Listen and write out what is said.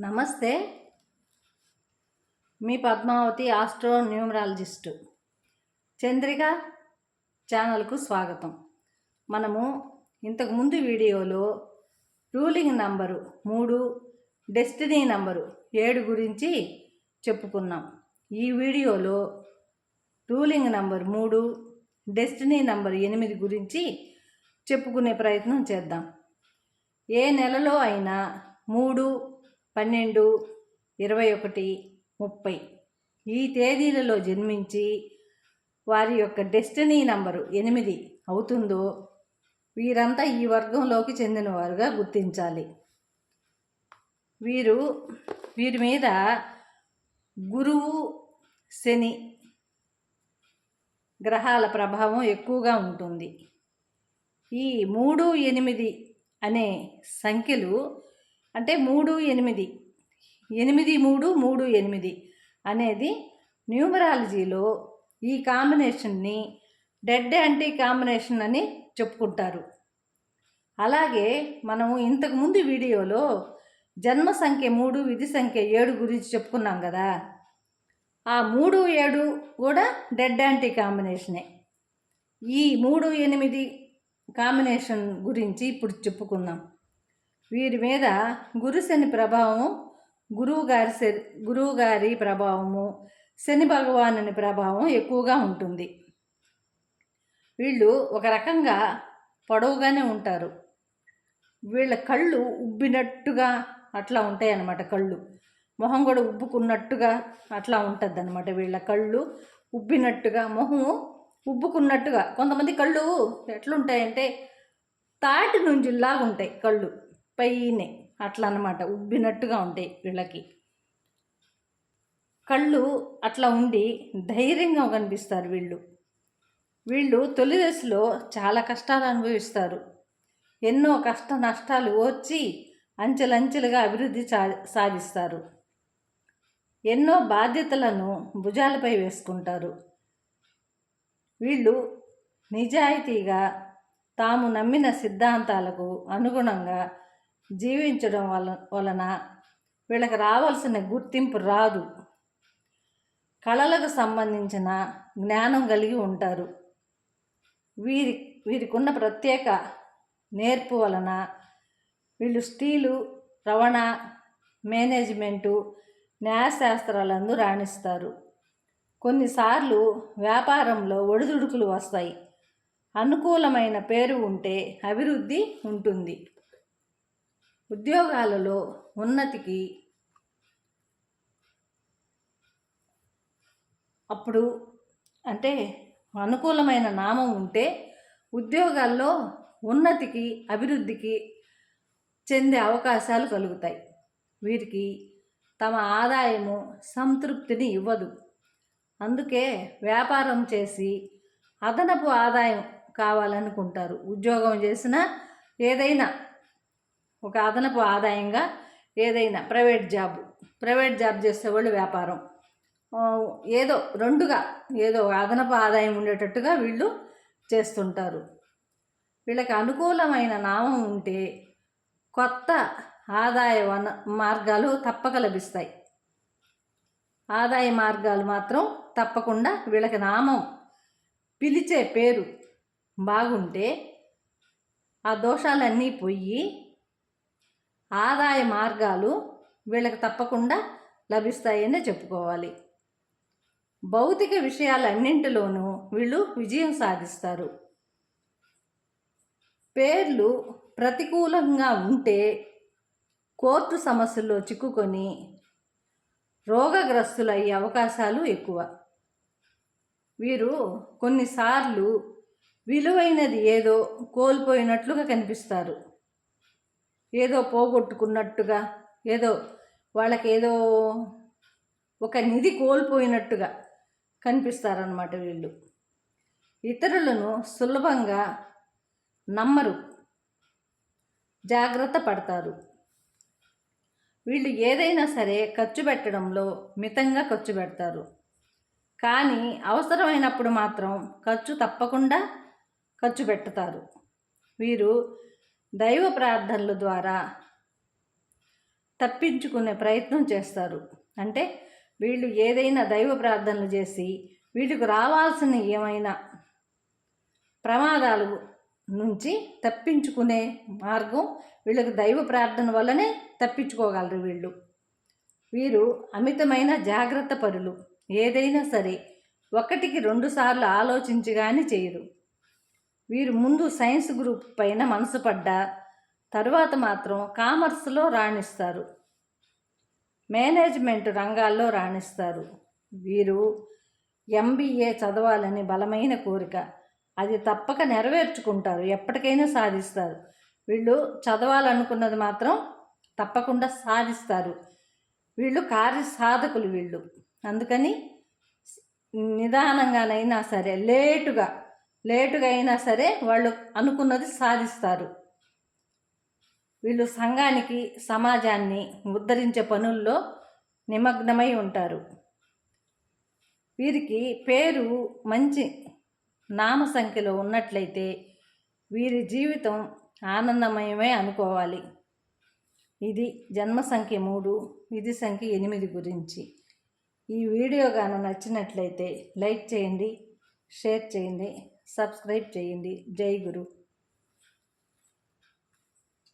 నమస్తే. మీ Padmavati astro numerologist Chandrika ఛానల్కు స్వాగతం. మనము ఇంతకుముందు వీడియోలో రూలింగ్ నంబరు మూడు డెస్టినీ నంబరు ఏడు గురించి చెప్పుకున్నాం. ఈ వీడియోలో రూలింగ్ నంబర్ మూడు డెస్టినీ నంబర్ ఎనిమిది గురించి చెప్పుకునే ప్రయత్నం చేద్దాం. ఏ నెలలో అయినా మూడు పన్నెండు ఇరవై ఒకటి ముప్పై. ఈ తేదీలలో జన్మించి వారి యొక్క డెస్టినీ నంబరు ఎనిమిది అవుతుందో వీరంతా ఈ వర్గంలోకి చెందినవారుగా గుర్తించాలి. వీరు వీరి మీద గురువు శని గ్రహాల ప్రభావం ఎక్కువగా ఉంటుంది. ఈ మూడు ఎనిమిది అనే సంఖ్యలు అంటే మూడు ఎనిమిది. ఎనిమిది మూడు మూడు ఎనిమిది అనేది న్యూమరాలజీలో ఈ కాంబినేషన్ని డెడ్ యాంటీ కాంబినేషన్ అని చెప్పుకుంటారు. అలాగే మనము ఇంతకుముందు వీడియోలో జన్మ సంఖ్య మూడు విధి సంఖ్య ఏడు గురించి చెప్పుకున్నాం కదా. ఆ మూడు ఏడు కూడా డెడ్ యాంటీ కాంబినేషనే. ఈ మూడు ఎనిమిది కాంబినేషన్ గురించి ఇప్పుడు చెప్పుకుందాం. వీరి మీద గురు శని ప్రభావం గురువు గారి గురువు గారి ప్రభావము శని భగవానుని ప్రభావం ఎక్కువగా ఉంటుంది. వీళ్ళు ఒక రకంగా పొడవుగానే ఉంటారు. వీళ్ళ కళ్ళు ఉబ్బినట్టుగా అట్లా ఉంటాయి అన్నమాట కళ్ళు. మొహం కూడా ఉబ్బుకున్నట్టుగా అట్లా ఉంటుంది అనమాట వీళ్ళ కళ్ళు ఉబ్బినట్టుగా మొహం ఉబ్బుకున్నట్టుగా. కొంతమంది కళ్ళు ఎట్లుంటాయంటే తాటి నుంజిలాగా ఉంటాయి కళ్ళు. పైనే అట్లా అనమాట ఉబ్బినట్టుగా ఉంటాయి వీళ్ళకి. కళ్ళు అట్లా ఉండి ధైర్యంగా కనిపిస్తారు వీళ్ళు. వీళ్ళు తొలి దశలో చాలా కష్టాలు అనుభవిస్తారు. ఎన్నో కష్ట నష్టాలు వచ్చి అంచెలంచెలుగా అభివృద్ధి సా సాధిస్తారు. ఎన్నో బాధ్యతలను భుజాలపై వేసుకుంటారు. వీళ్ళు నిజాయితీగా తాము నమ్మిన సిద్ధాంతాలకు అనుగుణంగా జీవించడం వల వలన వీళ్ళకి రావాల్సిన గుర్తింపు రాదు. కళలకు సంబంధించిన జ్ఞానం కలిగి ఉంటారు. వీరి వీరికున్న ప్రత్యేక నేర్పు వలన వీళ్ళు స్టీలు రవాణా మేనేజ్మెంటు న్యాయశాస్త్రాలందు రాణిస్తారు. కొన్నిసార్లు వ్యాపారంలో ఒడిదుడుకులు వస్తాయి. అనుకూలమైన పేరు ఉంటే అభివృద్ధి ఉంటుంది. ఉద్యోగాలలో ఉన్నతికి అప్పుడు అంటే అనుకూలమైన నామం ఉంటే ఉద్యోగాల్లో ఉన్నతికి అభివృద్ధికి చెందే అవకాశాలు కలుగుతాయి. వీరికి తమ ఆదాయము సంతృప్తిని ఇవ్వదు. అందుకే వ్యాపారం చేసి అదనపు ఆదాయం కావాలనుకుంటారు. ఉద్యోగం చేసినా ఏదైనా ఒక అదనపు ఆదాయంగా ఏదైనా ప్రైవేట్ జాబ్ ప్రైవేట్ జాబ్ చేసేవాళ్ళు వ్యాపారం. ఏదో రెండుగా ఏదో అదనపు ఆదాయం ఉండేటట్టుగా వీళ్ళు చేస్తుంటారు. వీళ్ళకి అనుకూలమైన నామం ఉంటే కొత్త ఆదాయ వన మార్గాలు తప్పక లభిస్తాయి. ఆదాయ మార్గాలు మాత్రం తప్పకుండా వీళ్ళకి నామం పిలిచే పేరు బాగుంటే ఆ దోషాలన్నీ పోయి ఆదాయ మార్గాలు వీళ్ళకి తప్పకుండా లభిస్తాయని చెప్పుకోవాలి. భౌతిక విషయాలన్నింటిలోనూ వీళ్ళు విజయం సాధిస్తారు. పేర్లు ప్రతికూలంగా ఉంటే కోర్టు సమస్యల్లో చిక్కుకొని రోగగ్రస్తులయ్యే అవకాశాలు ఎక్కువ. వీరు కొన్నిసార్లు విలువైనది ఏదో కోల్పోయినట్లుగా కనిపిస్తారు. ఏదో పోగొట్టుకున్నట్టుగా ఏదో వాళ్ళకి ఏదో ఒక నిధి కోల్పోయినట్టుగా కనిపిస్తారన్నమాట వీళ్ళు. ఇతరులను సులభంగా నమ్మరు జాగ్రత్త పడతారు. వీళ్ళు ఏదైనా సరే ఖర్చు పెట్టడంలో మితంగా ఖర్చు పెడతారు. కానీ అవసరమైనప్పుడు మాత్రం ఖర్చు తప్పకుండా ఖర్చు పెడతారు. వీరు దైవ ప్రార్థనల ద్వారా తప్పించుకునే ప్రయత్నం చేస్తారు. అంటే వీళ్ళు ఏదైనా దైవ ప్రార్థనలు చేసి వీళ్ళకు రావాల్సిన ఏమైనా ప్రమాదాలు నుంచి తప్పించుకునే మార్గం వీళ్ళకి దైవ ప్రార్థన వల్లనే తప్పించుకోగలరు వీళ్ళు. వీరు అమితమైన జాగ్రత్త పరులు. ఏదైనా సరే ఒకటికి రెండుసార్లు ఆలోచించి కానీ చేయరు. వీరు ముందు సైన్స్ గ్రూప్ పైన మనసు పడ్డా తరువాత మాత్రం కామర్స్లో రాణిస్తారు. మేనేజ్మెంట్ రంగాల్లో రాణిస్తారు. వీరు ఎంబీఏ చదవాలని బలమైన కోరిక. అది తప్పక నెరవేర్చుకుంటారు ఎప్పటికైనా సాధిస్తారు. వీళ్ళు చదవాలనుకున్నది మాత్రం తప్పకుండా సాధిస్తారు. వీళ్ళు కార్యసాధకులు వీళ్ళు. అందుకని నిదానంగానైనా సరే లేటుగా లేటుగా అయినా సరే వాళ్ళు అనుకున్నది సాధిస్తారు. వీళ్ళు సంఘానికి సమాజాన్ని ఉద్ధరించే పనుల్లో నిమగ్నమై ఉంటారు. వీరికి పేరు మంచి నామ సంఖ్యలో ఉన్నట్లయితే వీరి జీవితం ఆనందమయమే అనుకోవాలి. ఇది జన్మ సంఖ్య మూడు విధి సంఖ్య ఎనిమిది గురించి. ఈ వీడియో కానీ నచ్చినట్లయితే లైక్ చేయండి షేర్ చేయండి. సబ్స్క్రైబ్ చేయండి. జై గురు.